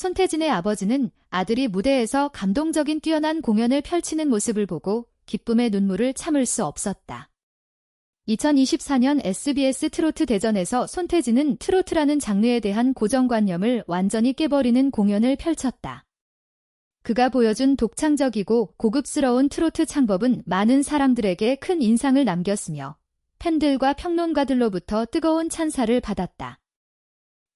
손태진의 아버지는 아들이 무대에서 감동적인 뛰어난 공연을 펼치는 모습을 보고 기쁨의 눈물을 참을 수 없었다. 2024년 SBS 트로트 대전에서 손태진은 트로트라는 장르에 대한 고정관념을 완전히 깨버리는 공연을 펼쳤다. 그가 보여준 독창적이고 고급스러운 트로트 창법은 많은 사람들에게 큰 인상을 남겼으며 팬들과 평론가들로부터 뜨거운 찬사를 받았다.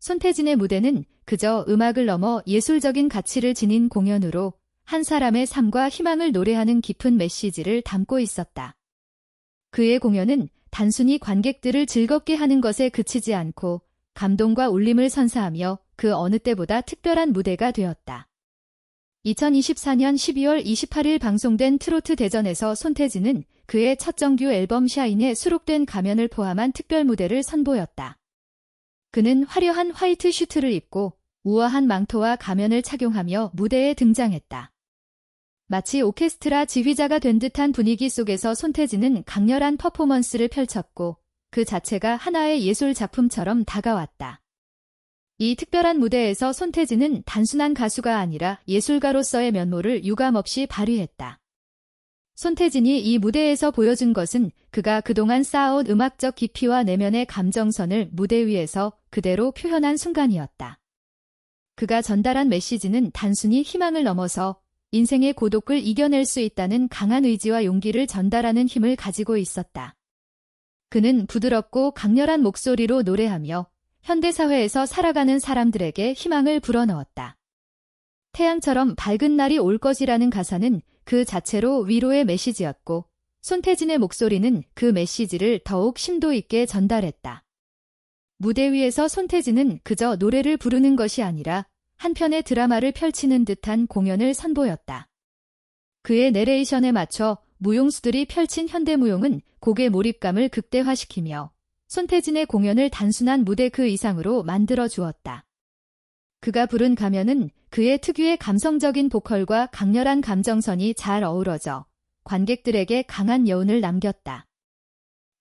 손태진의 무대는 그저 음악을 넘어 예술적인 가치를 지닌 공연으로 한 사람의 삶과 희망을 노래하는 깊은 메시지를 담고 있었다. 그의 공연은 단순히 관객들을 즐겁게 하는 것에 그치지 않고 감동과 울림을 선사하며 그 어느 때보다 특별한 무대가 되었다. 2024년 12월 28일 방송된 트로트 대전에서 손태진은 그의 첫 정규 앨범 샤인에 수록된 가면을 포함한 특별 무대를 선보였다. 그는 화려한 화이트 슈트를 입고 우아한 망토와 가면을 착용하며 무대에 등장했다. 마치 오케스트라 지휘자가 된 듯한 분위기 속에서 손태진은 강렬한 퍼포먼스를 펼쳤고 그 자체가 하나의 예술 작품처럼 다가왔다. 이 특별한 무대에서 손태진은 단순한 가수가 아니라 예술가로서의 면모를 유감없이 발휘했다. 손태진이 이 무대에서 보여준 것은 그가 그동안 쌓아온 음악적 깊이와 내면의 감정선을 무대 위에서 그대로 표현한 순간이었다. 그가 전달한 메시지는 단순히 희망을 넘어서 인생의 고독을 이겨낼 수 있다는 강한 의지와 용기를 전달하는 힘을 가지고 있었다. 그는 부드럽고 강렬한 목소리로 노래하며 현대사회에서 살아가는 사람들에게 희망을 불어넣었다. 태양처럼 밝은 날이 올 것이라는 가사는 그 자체로 위로의 메시지였고 손태진의 목소리는 그 메시지를 더욱 심도 있게 전달했다. 무대 위에서 손태진은 그저 노래를 부르는 것이 아니라 한 편의 드라마를 펼치는 듯한 공연을 선보였다. 그의 내레이션에 맞춰 무용수들이 펼친 현대무용은 곡의 몰입감을 극대화시키며 손태진의 공연을 단순한 무대 그 이상으로 만들어 주었다. 그가 부른 가면은 그의 특유의 감성적인 보컬과 강렬한 감정선이 잘 어우러져 관객들에게 강한 여운을 남겼다.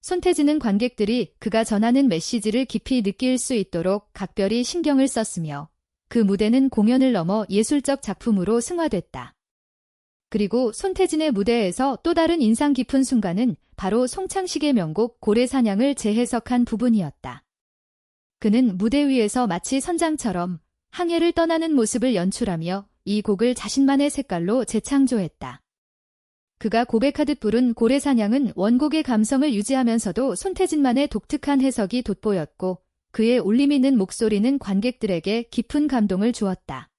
손태진은 관객들이 그가 전하는 메시지를 깊이 느낄 수 있도록 각별히 신경을 썼으며 그 무대는 공연을 넘어 예술적 작품으로 승화됐다. 그리고 손태진의 무대에서 또 다른 인상 깊은 순간은 바로 송창식의 명곡 고래사냥을 재해석한 부분이었다. 그는 무대 위에서 마치 선장처럼 항해를 떠나는 모습을 연출하며 이 곡을 자신만의 색깔로 재창조했다. 그가 고백하듯 부른 고래사냥은 원곡의 감성을 유지하면서도 손태진만의 독특한 해석이 돋보였고 그의 울림 있는 목소리는 관객들에게 깊은 감동을 주었다.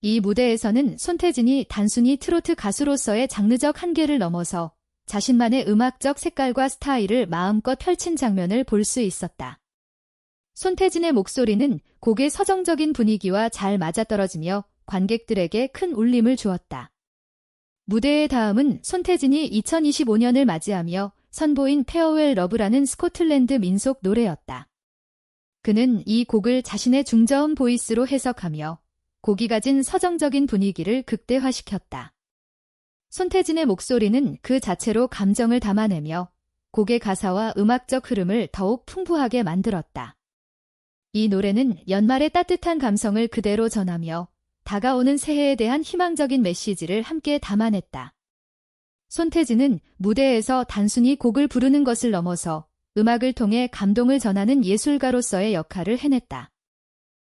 이 무대에서는 손태진이 단순히 트로트 가수로서의 장르적 한계를 넘어서 자신만의 음악적 색깔과 스타일을 마음껏 펼친 장면을 볼 수 있었다. 손태진의 목소리는 곡의 서정적인 분위기와 잘 맞아떨어지며 관객들에게 큰 울림을 주었다. 무대의 다음은 손태진이 2025년을 맞이하며 선보인 페어웰 러브라는 스코틀랜드 민속 노래였다. 그는 이 곡을 자신의 중저음 보이스로 해석하며 곡이 가진 서정적인 분위기를 극대화시켰다. 손태진의 목소리는 그 자체로 감정을 담아내며 곡의 가사와 음악적 흐름을 더욱 풍부하게 만들었다. 이 노래는 연말의 따뜻한 감성을 그대로 전하며 다가오는 새해에 대한 희망적인 메시지를 함께 담아냈다. 손태진은 무대에서 단순히 곡을 부르는 것을 넘어서 음악을 통해 감동을 전하는 예술가로서의 역할을 해냈다.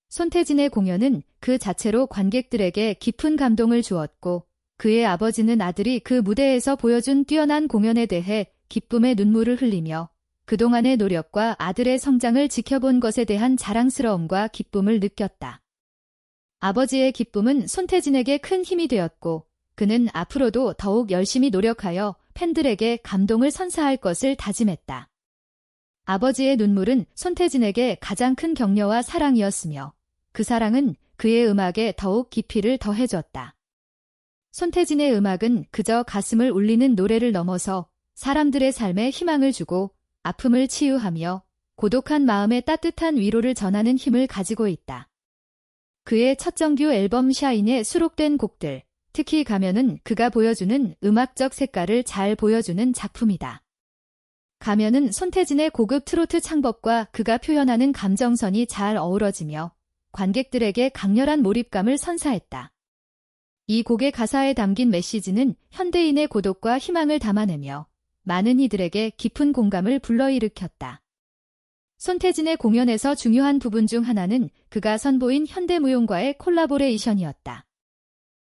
손태진의 공연은 그 자체로 관객들에게 깊은 감동을 주었고 그의 아버지는 아들이 그 무대에서 보여준 뛰어난 공연에 대해 기쁨의 눈물을 흘리며 그동안의 노력과 아들의 성장을 지켜본 것에 대한 자랑스러움과 기쁨을 느꼈다. 아버지의 기쁨은 손태진에게 큰 힘이 되었고 그는 앞으로도 더욱 열심히 노력하여 팬들에게 감동을 선사할 것을 다짐했다. 아버지의 눈물은 손태진에게 가장 큰 격려와 사랑이었으며 그 사랑은 그의 음악에 더욱 깊이를 더해줬다. 손태진의 음악은 그저 가슴을 울리는 노래를 넘어서 사람들의 삶에 희망을 주고 아픔을 치유하며 고독한 마음에 따뜻한 위로를 전하는 힘을 가지고 있다. 그의 첫 정규 앨범 샤인에 수록된 곡들, 특히 가면은 그가 보여주는 음악적 색깔을 잘 보여주는 작품이다. 가면은 손태진의 고급 트로트 창법과 그가 표현하는 감정선이 잘 어우러지며 관객들에게 강렬한 몰입감을 선사했다. 이 곡의 가사에 담긴 메시지는 현대인의 고독과 희망을 담아내며 많은 이들에게 깊은 공감을 불러일으켰다. 손태진의 공연에서 중요한 부분 중 하나는 그가 선보인 현대무용과의 콜라보레이션이었다.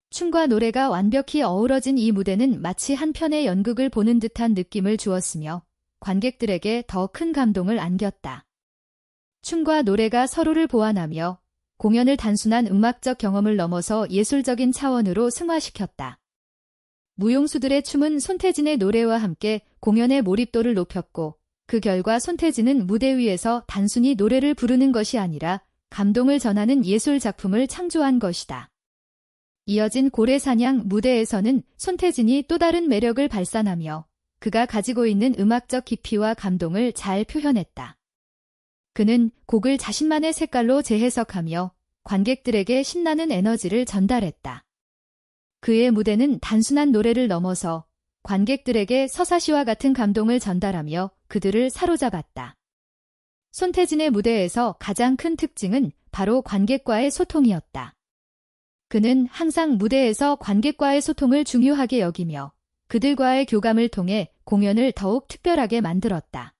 춤과 노래가 완벽히 어우러진 이 무대는 마치 한 편의 연극을 보는 듯한 느낌을 주었으며 관객들에게 더 큰 감동을 안겼다. 춤과 노래가 서로를 보완하며 공연을 단순한 음악적 경험을 넘어서 예술적인 차원으로 승화시켰다. 무용수들의 춤은 손태진의 노래와 함께 공연의 몰입도를 높였고 그 결과 손태진은 무대 위에서 단순히 노래를 부르는 것이 아니라 감동을 전하는 예술 작품을 창조한 것이다. 이어진 고래사냥 무대에서는 손태진이 또 다른 매력을 발산하며 그가 가지고 있는 음악적 깊이와 감동을 잘 표현했다. 그는 곡을 자신만의 색깔로 재해석하며 관객들에게 신나는 에너지를 전달했다. 그의 무대는 단순한 노래를 넘어서 관객들에게 서사시와 같은 감동을 전달하며 그들을 사로잡았다. 손태진의 무대에서 가장 큰 특징은 바로 관객과의 소통이었다. 그는 항상 무대에서 관객과의 소통을 중요하게 여기며 그들과의 교감을 통해 공연을 더욱 특별하게 만들었다.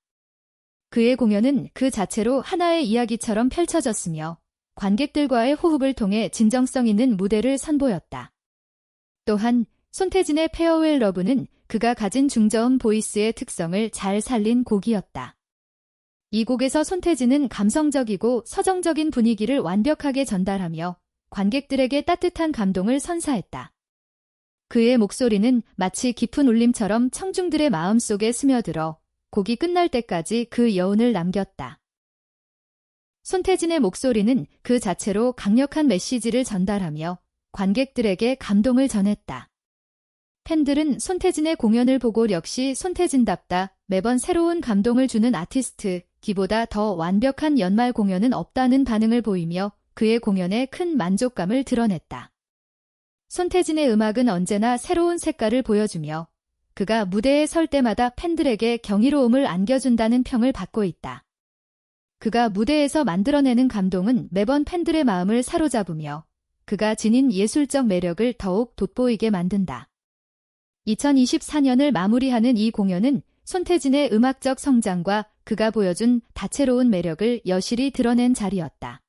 그의 공연은 그 자체로 하나의 이야기처럼 펼쳐졌으며 관객들과의 호흡을 통해 진정성 있는 무대를 선보였다. 또한 손태진의 페어웰 러브는 그가 가진 중저음 보이스의 특성을 잘 살린 곡이었다. 이 곡에서 손태진은 감성적이고 서정적인 분위기를 완벽하게 전달하며 관객들에게 따뜻한 감동을 선사했다. 그의 목소리는 마치 깊은 울림처럼 청중들의 마음속에 스며들어 곡이 끝날 때까지 그 여운을 남겼다. 손태진의 목소리는 그 자체로 강력한 메시지를 전달하며 관객들에게 감동을 전했다. 팬들은 손태진의 공연을 보고 역시 손태진답다 매번 새로운 감동을 주는 아티스트, 기보다 더 완벽한 연말 공연은 없다는 반응을 보이며 그의 공연에 큰 만족감을 드러냈다. 손태진의 음악은 언제나 새로운 색깔을 보여주며 그가 무대에 설 때마다 팬들에게 경이로움을 안겨준다는 평을 받고 있다. 그가 무대에서 만들어내는 감동은 매번 팬들의 마음을 사로잡으며 그가 지닌 예술적 매력을 더욱 돋보이게 만든다. 2024년을 마무리하는 이 공연은 손태진의 음악적 성장과 그가 보여준 다채로운 매력을 여실히 드러낸 자리였다.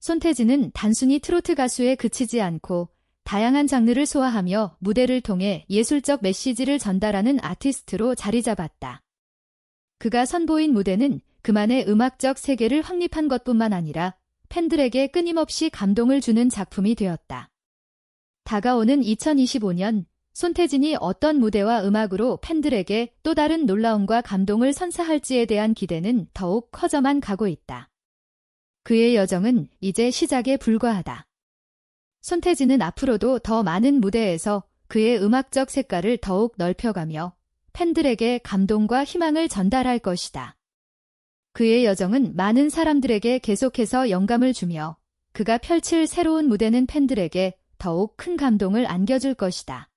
손태진은 단순히 트로트 가수에 그치지 않고 다양한 장르를 소화하며 무대를 통해 예술적 메시지를 전달하는 아티스트로 자리 잡았다. 그가 선보인 무대는 그만의 음악적 세계를 확립한 것뿐만 아니라 팬들에게 끊임없이 감동을 주는 작품이 되었다. 다가오는 2025년 손태진이 어떤 무대와 음악으로 팬들에게 또 다른 놀라움과 감동을 선사할지에 대한 기대는 더욱 커져만 가고 있다. 그의 여정은 이제 시작에 불과하다. 손태진은 앞으로도 더 많은 무대에서 그의 음악적 색깔을 더욱 넓혀가며 팬들에게 감동과 희망을 전달할 것이다. 그의 여정은 많은 사람들에게 계속해서 영감을 주며 그가 펼칠 새로운 무대는 팬들에게 더욱 큰 감동을 안겨줄 것이다.